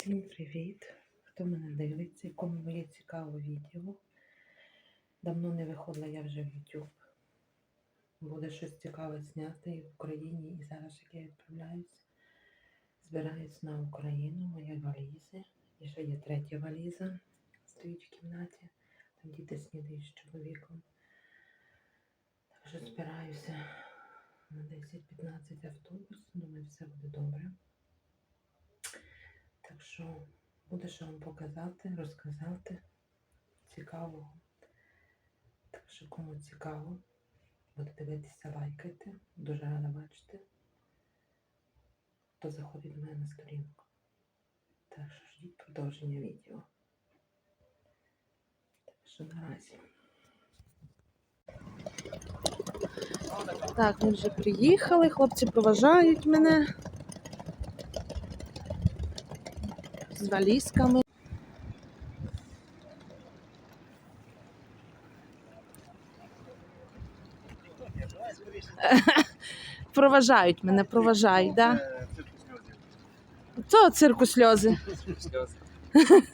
Всім привіт! Хто мене дивиться, кому є цікаве відео. Давно не виходила я вже в YouTube. Буде щось цікаве зняти в Україні. І зараз, як я відправляюсь, збираюсь на Україну, мої валізи. І ще є третя валіза, стоїть в кімнаті. Там діти снідають з чоловіком. Так збираюся на 10-15 автобус. Думаю, все буде добре. Так що буде що вам показати, розказати цікавого. Так що кому цікаво, буде дивитися, лайкайте. Дуже рада бачити. Хто заходить до мене на сторінку. Так що ждіть продовження відео. Так що наразі. Так, ми вже приїхали, хлопці проважають мене. З валізками. Проважають мене, проважають, так? Да? Це цирку сльози.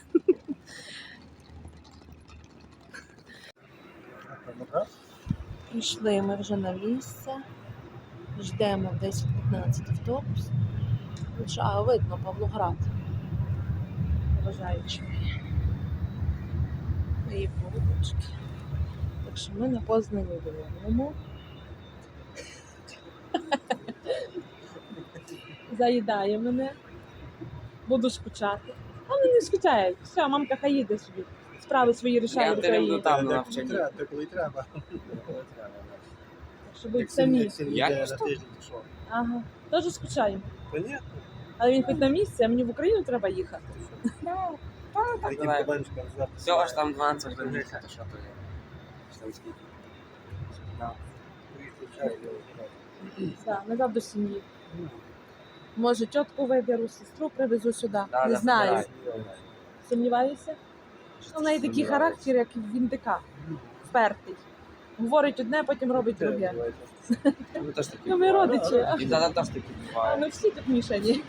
Прийшли ми вже на місце. Ждемо десь 15 автобус. А, видно, Павлоград. Бажаючи мої. Мої. Так що ми на Познані додому. Заїдає мене. Буду скучати. Але не скучає. Все, мамка хай їде собі. Справи свої рішає в Україні. там Так, на коли навчанні. треба, коли треба. Щоб будуть самі. То? Ага. Теж скучаємо. Понятно. Але він хоч на місці, а мені в Україну треба їхати. А яким давай. знати? Все аж там 12 годин їхати, що то є. Що там скільки? Так, назад до сім'ї. Може, тітку виберу, сестру привезу сюди. Да, не да, знаю. Сумніваюся. У неї такий характер, як в індика. Впертий. Говорить одне, потім робить друге. Ну, теж такі Ну, ми буває. родичі. І тата теж такі буває. ми всі тут мішані.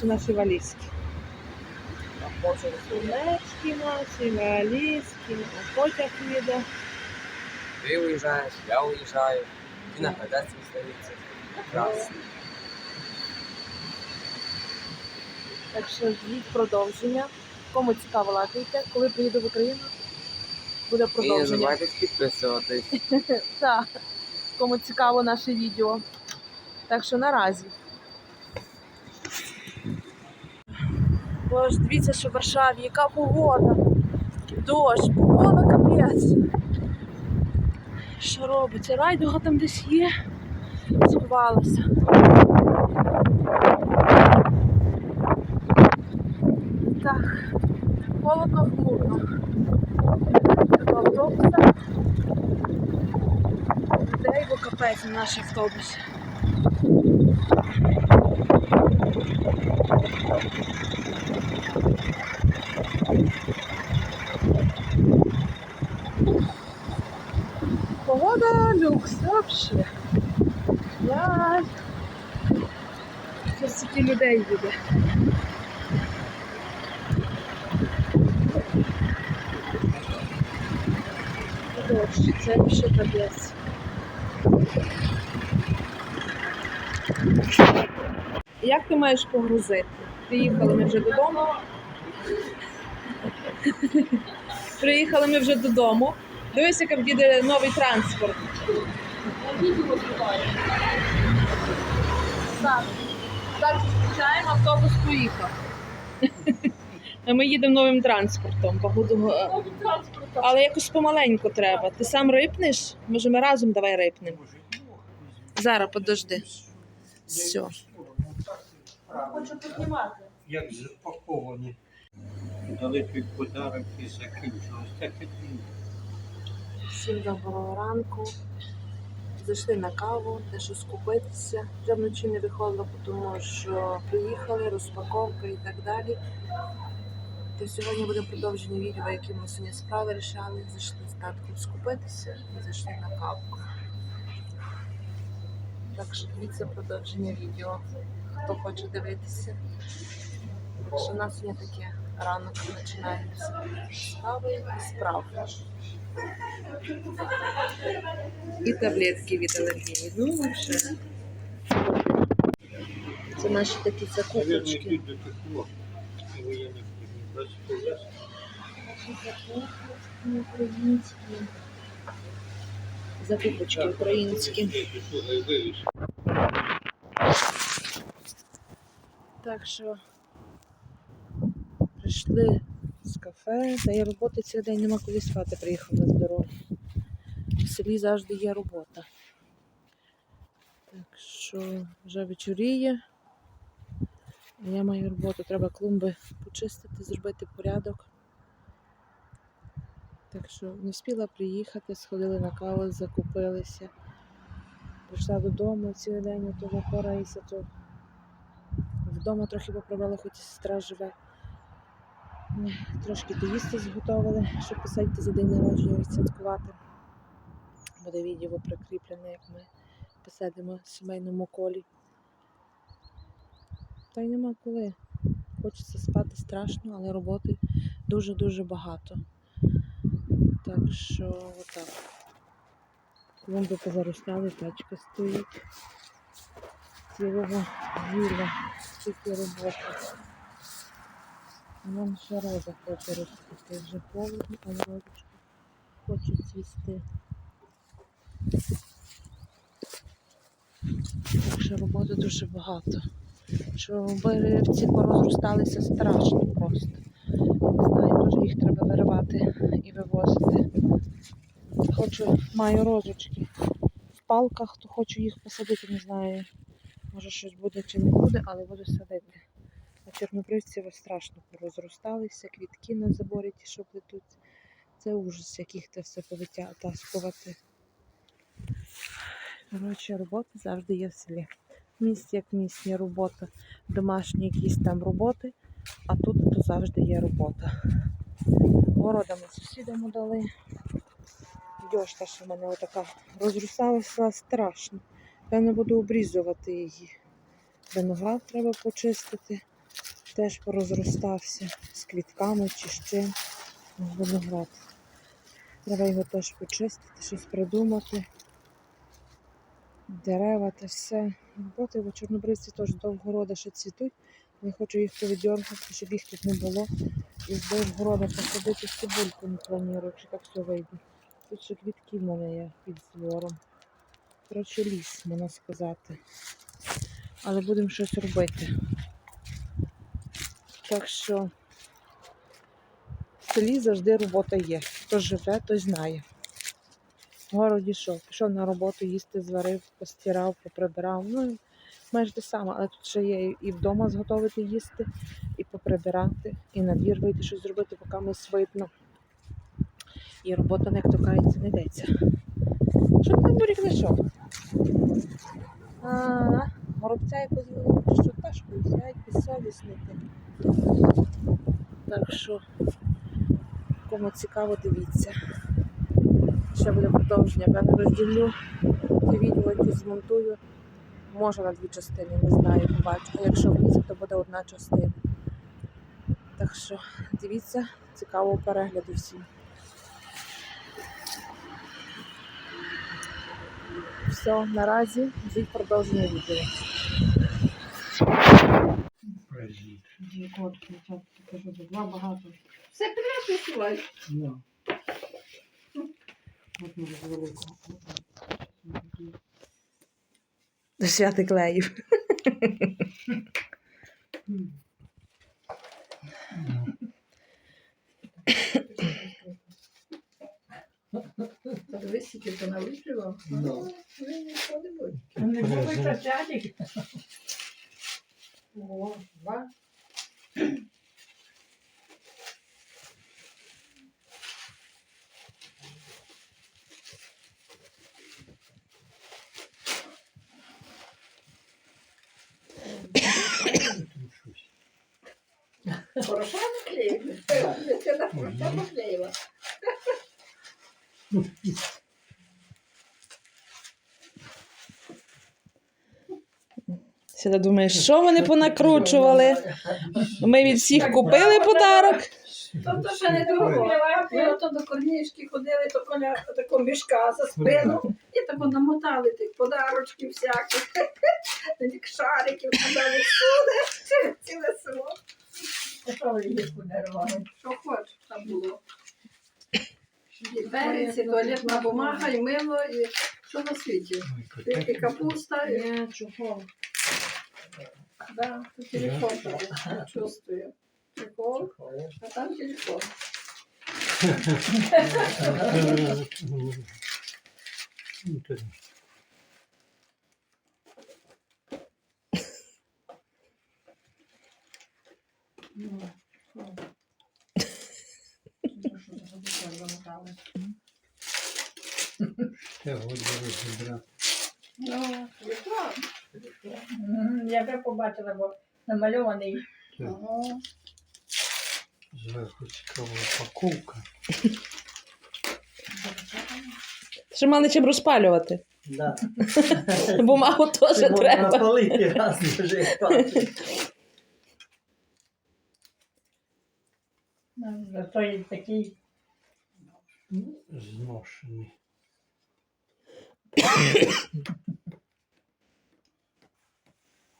Чи наші валізки. Сумечки наші, валізки, а потяг їде. Ти уїжджаєш, я уїжджаю. І на хазяйстві здається. Прекрасно. Так що ждіть продовження. Кому цікаво лайкайте, коли приїду в Україну, буде І не забувайте підписуватись. Так, кому цікаво наше відео. Так що наразі. Боже, дивіться, що в Варшаві, яка погода. Дощ, погода капець. Що робиться? Райдуга там десь є. Сховалася. Так, холодно хмурно. До автобуса людей, бо капець на наш автобус. Погода люкс вообще. Я... Зараз стільки людей буде. Дощ, це ще капець. Як ти маєш погрузити? Приїхали ми вже додому. Приїхали ми вже додому. Дивись, як їде новий транспорт. Зараз включаємо, автобус поїхав. А ми їдемо новим транспортом. Походу, е, але якось помаленьку треба. Ти сам рипнеш? Може, ми разом давай рипнемо. Зараз подожди. Все. Хочу піднімати. Як запаковані. Дали і закінчилось. Всім доброго ранку. Зайшли на каву, те що скупитися. Вже вночі не виходило, тому що приїхали, розпаковка і так далі. То сьогодні буде продовження відео, які ми сьогодні справи рішали. Зайшли з татком скупитися і зайшли на каву. Так що дивіться продовження відео. хто хоче дивитися. Так що у нас сьогодні таке ранок починається з кави і справ. І таблетки від алергії. Ну, взагалі. Це наші такі закупочки. Закупочки українські. Так що прийшли кафе, та є роботи цілий день, нема коли спати, приїхав на здоров'я. В селі завжди є робота. Так що вже вечоріє. Я маю роботу, треба клумби почистити, зробити порядок. Так що не встигла приїхати, сходили на каву, закупилися. Прийшла додому цілий день, то запораюся, то вдома трохи поправила, хоч сестра живе. Ні, Трошки то їсти зготовили, щоб посадити за день народження відсвяткувати. Буде відео прикріплене, як ми посадимо в сімейному колі. Та й нема коли. Хочеться спати страшно, але роботи дуже-дуже багато. Так що отак. Клумби позаростали, тачка стоїть. Цілого гілля, стільки роботи. Вон ще роза хоче ростити. Вже холодно, але розочки хочуть цвісти. Так що роботи дуже багато. Що виривці порозросталися страшно просто. Не знаю, дуже їх треба виривати і вивозити. Хочу, маю розочки в палках, то хочу їх посадити, не знаю. Може щось буде чи не буде, але буду садити. А чорнобривці страшно порозросталися, квітки на заборі ті, що плетуть. Це ужас, яких це все повитаскувати. Коротше, робота завжди є в селі. В як в робота, домашні якісь там роботи, а тут то завжди є робота. Городами сусідам дали. Дьошка, що в мене отака розросталася страшно. Я не буду обрізувати її. Виноград треба почистити. Теж порозростався з квітками чи чим. Виноград. Треба його теж почистити, щось придумати. Дерева та все. Роботи, бо чорнобривці теж довго рода ще цвітуть. Не хочу їх повідьоргати, щоб їх тут не було. І з довгорода посадити цибульку не планую, чи так все вийде. Тут ще квітки в мене є під звором. Коротше, ліс, можна сказати. Але будемо щось робити. Так що в селі завжди робота є. Хто живе, той знає. В городі що? Пішов на роботу, їсти зварив, постирав, поприбирав. Ну, майже те саме, але тут ще є і вдома зготовити їсти, і поприбирати, і на двір вийти щось зробити, поки ми видно. І робота не то не йдеться. Що ти бурік знайшов? А, горобця якось що ташкою сядь, безсовісники. Так що, кому цікаво, дивіться. Ще буде продовження, певно розділю ті відео, які змонтую. Може на дві частини, не знаю, побачу. А якщо влізе, то буде одна частина. Так що дивіться, цікавого перегляду всім. Все, наразі ждіть продовження відео. Дві котки, так покажу, два багато. Все приписувати. Ну, От може з великого. До святи клеїв. Подивись, скільки ти наліплював. Ну. Не буде. Не було часятик. О, два. Хороша наклеїла. Ти на хороша наклеїла. Сіда думає, що вони понакручували? Ми від всіх купили подарок. Тобто ще не дорого. Ми ото до корнішки ходили, то коля такого мішка за спину і тако намотали тих подарочків всяких, шариків, подали всюди, ціле село. Їх подарували? Що хочеш, там було. І перець, і туалетна бумага, і мило, і що на світі. І, і капуста, і чого? да, телефон тобі чувствую. Прикол, а там телефон. Ну, то Ну, що? Що за телефон замотали? Ще годі розібрати. Ну, телефон. Мгм, Я вже побачила, бо намальований. Зверху цікава упаковка. Ще мали чим розпалювати. Да. Бумагу теж треба. палити раз вже хватить. Ну, Той такий Зношений.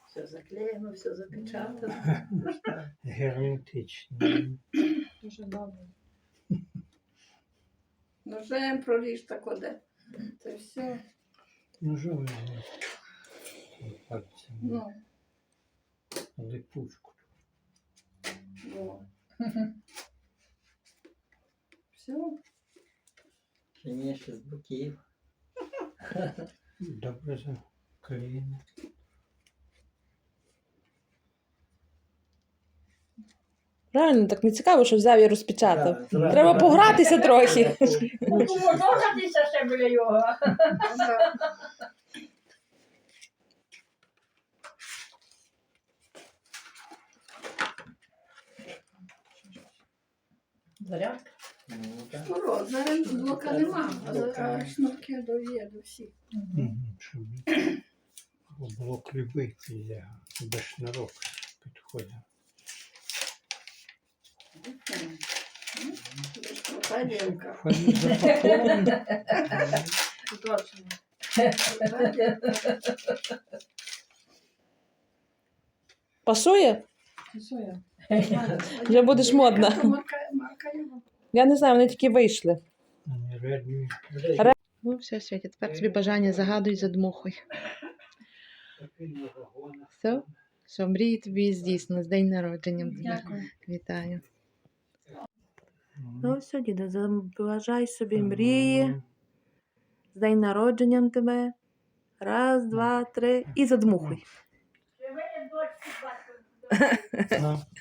Все заклеєно, все запечатано. Герметичний. Дуже добре. Ножем проріж так оде. Це все. Ну, що ви пальцем Ну, липучку. во. Все. Ще ні, ще з боків. Добре заклеєно. Правильно, так не цікаво, що взяв і розпечатав. Да. Треба погратися трохи. Ну, ще біля його. Зарядка. Ну, так. Скоро, зараз блока нема, а зараз шнурки до є до всіх. Мгм, Щоб бо блок любий піде, без шнурок підходить. Крута дівка. Файно запакований. Точно. Крута дівка. Пасує? Що я? Вже будеш модна. Яка Марка, марка його. Я не знаю, вони тільки вийшли. Ну, все, Святя, тепер тобі бажання загадуй задмухуй. Все? Все, мрії тобі здійснились. День народження. тебе. Дякую. Вітаю. Ну, все, діда, забажай собі мрії. З день народженням тебе. Раз, два, три і задмухуй.